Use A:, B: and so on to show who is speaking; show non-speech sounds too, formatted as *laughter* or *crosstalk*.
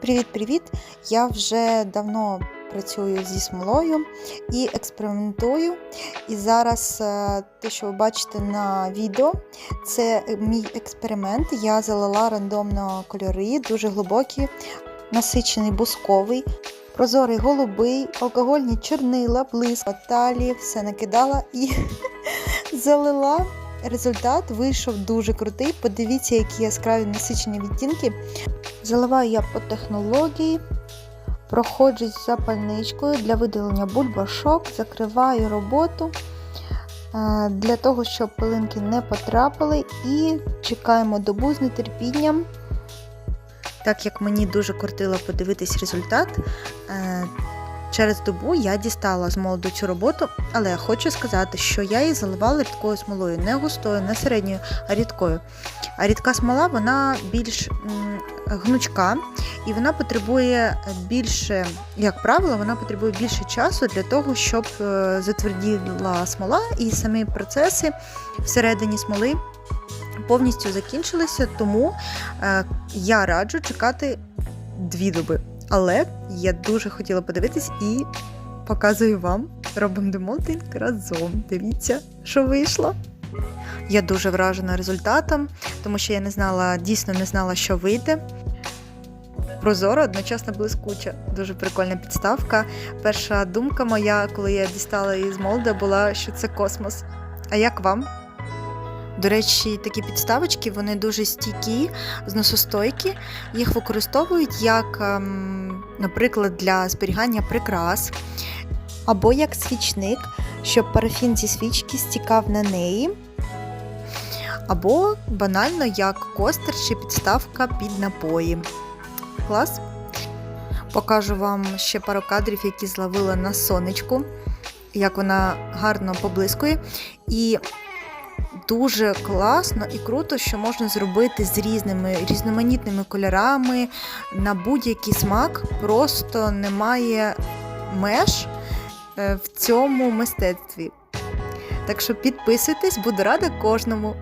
A: Привіт-привіт! Я вже давно працюю зі смолою і експериментую. І зараз е, те, що ви бачите на відео, це мій експеримент. Я залила рандомно кольори, дуже глибокі, насичений бусковий, прозорий голубий, алкогольні чорнила, блиск, талі, все накидала і *laughs* залила. Результат вийшов дуже крутий. Подивіться, які яскраві насичені відтінки. Заливаю я по технології, проходжусь запальничкою для видалення бульбашок, закриваю роботу е, для того, щоб пилинки не потрапили, і чекаємо добу з нетерпінням. Так як мені дуже кортило подивитись результат, е, через добу я дістала з молоду цю роботу, але хочу сказати, що я її заливала рідкою смолою, не густою, не середньою, а рідкою. А рідка смола вона більш гнучка і вона потребує більше, як правило, вона потребує більше часу для того, щоб е, затверділа смола і самі процеси всередині смоли повністю закінчилися. Тому е, я раджу чекати дві доби. Але я дуже хотіла подивитись і показую вам. Робимо демолтинг разом. Дивіться, що вийшло. Я дуже вражена результатом, тому що я не знала, дійсно не знала, що вийде. Прозоро, одночасно блискуча. Дуже прикольна підставка. Перша думка моя, коли я дістала її з молда, була, що це космос. А як вам? До речі, такі підставочки вони дуже стійкі, зносостойкі. Їх використовують як, ем, наприклад, для зберігання прикрас, або як свічник, щоб парафін зі свічки стікав на неї. Або банально як костер чи підставка під напої. Клас. Покажу вам ще пару кадрів, які зловила на сонечку, як вона гарно поблискує. І дуже класно і круто, що можна зробити з різними різноманітними кольорами на будь-який смак. Просто немає меж е, в цьому мистецтві. Так що підписуйтесь, буду рада кожному.